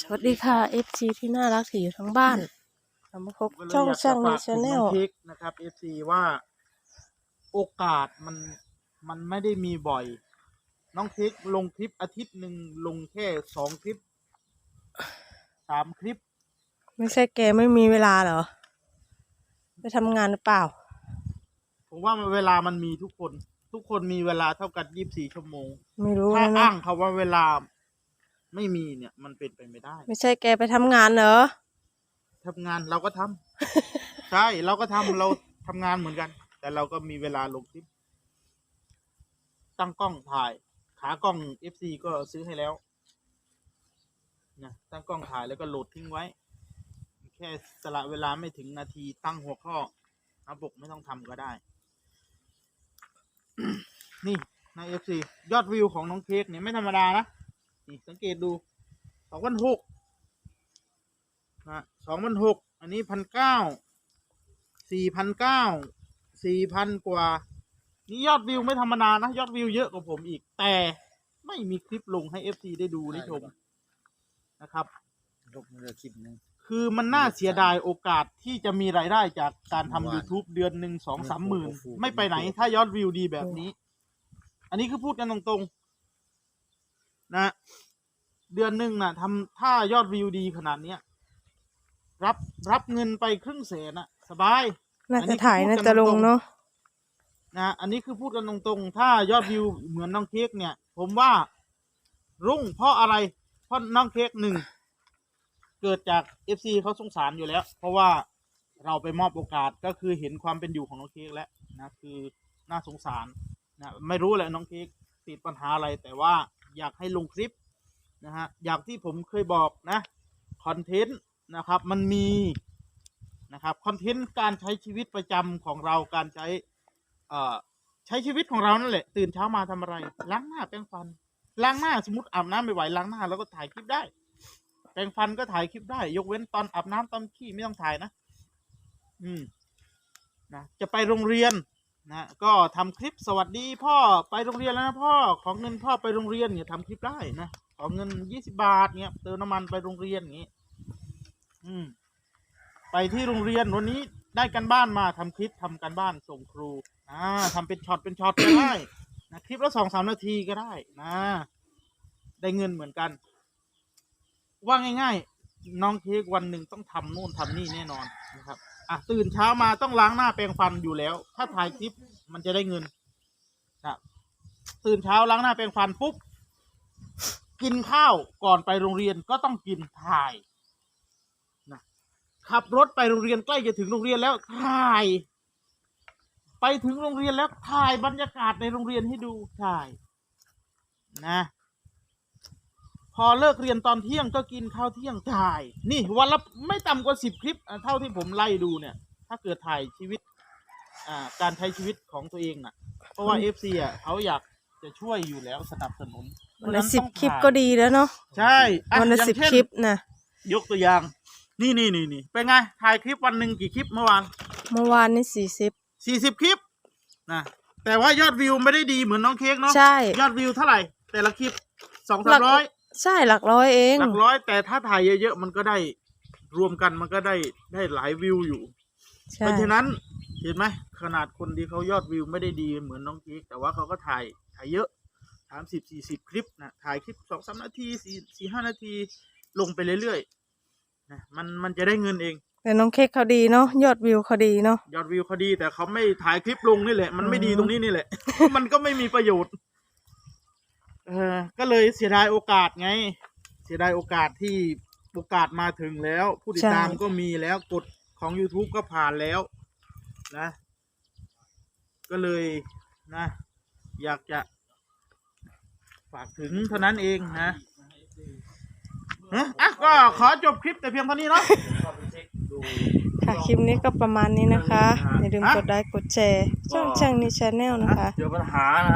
สวัสดีค่ะ FC ที่น่ารักที่อยู่ทั้งบ้านเรามาพบช่องช่างในชาแนลน้องพิกนะครับ FC ว่าโอกาสมันมันไม่ได้มีบ่อย น้องพิกลงคลิปอาทิตย์หนึ่งลงแค่สองคลิปสามคลิป ไม่ใช่แกไม่มีเวลาเหรอ ไปทำงานหรือเปล่า ผมว่าเวลามันมีทุกคน ทุกคนมีเวลาเท่ากันยี่บสี่ชั่วโมง ไม่รู้ถ้านะอ้างเขาว่าเวลา ไม่มีเนี่ยมันเป็นไปไม่ได้ไม่ใช่แกไปทำงานเหรอ ทำงานเราก็ทำ ใช่เราก็ทำเราทำงานเหมือนกัน แต่เราก็มีเวลาลงคลิป ตั้งกล้องถ่าย ขากล้อง FC ก็ซื้อให้แล้วนะตั้งกล้องถ่ายแล้วก็โหลดทิ้งไว้ แค่สละเวลาไม่ถึงนาทีตั้งหัวข้อระบบไม่ต้องทำก็ได้ นี่ใน FC ยอดวิวของน้องเค้กเนี่ยไม่ธรรมดานะ นี่สังเกตดูสองพันหกนะสองพันหกอันนี้พันเก้าสี่พันเก้าสี่พันกว่า นี่ยอดวิวไม่ธรรมดานะ ยอดวิวเยอะกว่าผมอีก แต่ไม่มีคลิปลงให้ FC ได้ดูได้ชมนะครับ ลบเรือคลิปหนึงคือมันน่าเสียดายโอกาสที่จะมีรายได้จากการเมื่อวานทำ YouTube เดือนหนึ่งสองสามหมื่นฟูๆไม่ไปไหน ถ้ายอดวิวดีแบบนี้ อันนี้คือพูดกันตรงๆ นะ เดือนหนึ่งนะทำถ้ายอดวิวดีขนาดเนี้ยรับรับเงินไปครึ่งแสนอะสบาย น่าจะถ่ายน่าจะลงเนาะนะอันนี้คือพูดกันตรงๆ ถ้ายอดวิวเหมือนน้องเค้กเนี่ย ผมว่า รุ่งเพราะอะไร เพราะน้องเค้กหนึ่งเกิดจากเอฟซีเขาสงสารอยู่แล้ว เพราะว่าเราไปมอบโอกาสก็คือเห็นความเป็นอยู่ของน้องเค้กแล้วนะคือน่าสงสารนะไม่รู้แหละน้องเค้กติดปัญหาอะไรแต่ว่าอยากให้ลงคลิป นะฮะอย่างที่ผมเคยบอกนะคอนเทนต์นะครับมันมีนะครับคอนเทนต์การใช้ชีวิตประจำของเราการใช้เอ่อใช้ชีวิตของเรานั่นแหละ ตื่นเช้ามาทำอะไรล้างหน้าแปรงฟันล้างหน้าสมมติอาบน้ำไม่ไหวล้างหน้าแล้วก็ถ่ายคลิปได้ แปรงฟันก็ถ่ายคลิปได้ ยกเว้นตอนอาบน้ำตอนขี้ไม่ต้องถ่ายนะ อืมนะจะไปโรงเรียนนะก็ทำคลิปสวัสดีพ่อไปโรงเรียนแล้วนะพ่อของเงินพ่อไปโรงเรียนเนี่ยทำคลิปได้นะ ขอเงินยี่สิบาทเนี่ยเติมน้ำมันไปโรงเรียนอย่างนี้ อืม ไปที่โรงเรียนวันนี้ได้กันบ้านมาทำคลิปทำกันบ้านส่งครู อ่าทำเป็นช็อตเป็นช็อตก็ได้นะคลิปละสองสามนาทีก็ได้นะได้เงินเหมือนกัน ว่าง่ายๆ น้องเค้กวันหนึ่งต้องทำนู่นทำนี่แน่นอนนะครับ อะตื่นเช้ามาต้องล้างหน้าแปรงฟันอยู่แล้ว ถ้าถ่ายคลิปมันจะได้เงินนะตื่นเช้าล้างหน้าแปรงฟันปุ๊บ กินข้าวก่อนไปโรงเรียนก็ต้องกินถ่ายนะขับรถไปโรงเรียนใกล้จะถึงโรงเรียนแล้วถ่าย ไปถึงโรงเรียนแล้วถ่ายบรรยากาศในโรงเรียนให้ดูถ่ายนะพอเลิกเรียนตอนเที่ยงก็กินข้าวเที่ยงถ่าย นี่วันละไม่ต่ำกว่าสิบคลิปอะเท่าที่ผมไล่ดูเนี่ย ถ้าเกิดถ่ายชีวิต อ่า การใช้ชีวิตของตัวเองน่ะ เพราะว่าเอฟซีอะเขาอยาก จะช่วยอยู่แล้วสนับสนุนวันละเพราฉสิบต้องคลิปถ่ายก็ดีแล้วเนาะใช่อ่วันละอย่างสิบเช่นคลิปนะยกตัวอย่าง นี่นี่นี่นี่เป็นไงถ่ายคลิปวันหนึ่งกี่คลิปเมื่อวานเมื่อวานนี่สี่สิบ สี่สิบคลิปนะแต่ว่ายอดวิวไม่ได้ดีเหมือนน้องเค้กเนาะใช่ ยอดวิวเท่าไหร่ แต่ละคลิปสองสามร้อย ใช่หลักร้อยเอง หลักร้อยแต่ถ้าถ่ายเยอะๆมันก็ได้รวมกันมันก็ได้ได้หลายวิวอยู่ใช่เพราะฉะนั้นเห็นไหมขนาดคนที่เขายอดวิวไม่ได้ดีเหมือนน้องเค้กแต่ว่าเขาก็ถ่าย ถ่ายเยอะสามสิบสี่สิบคลิปนะถ่ายคลิปสองสามนาทีสี่สี่ห้านาทีลงไปเรื่อยๆนะมันมันจะได้เงินเอง แต่น้องเค้กเขาดีเนาะยอดวิวเขาดีเนาะยอดวิวเขาดี แต่เขาไม่ถ่ายคลิปลงนี่แหละ มันไม่ดีอืมตรงนี้นี่แหละ มันก็ไม่มีประโยชน์ เออ ก็เลยเสียดายโอกาสไง เสียดายโอกาสที่โอกาสมาถึงแล้ว ผู้ติดตามก็มีแล้วกฎของ YouTube ก็ผ่านแล้วนะ ก็เลยนะ อยากจะฝากถึงเท่านั้นเองนะฮะอะก็ขอจบคลิปแต่เพียงเท่านี้เนาะ ค่ะคลิปนี้ก็ประมาณนี้นะคะ อย่าลืมฮะกดไลค์กดแชร์ช่องช่างในชาแนลนะคะเจอปัญหานะ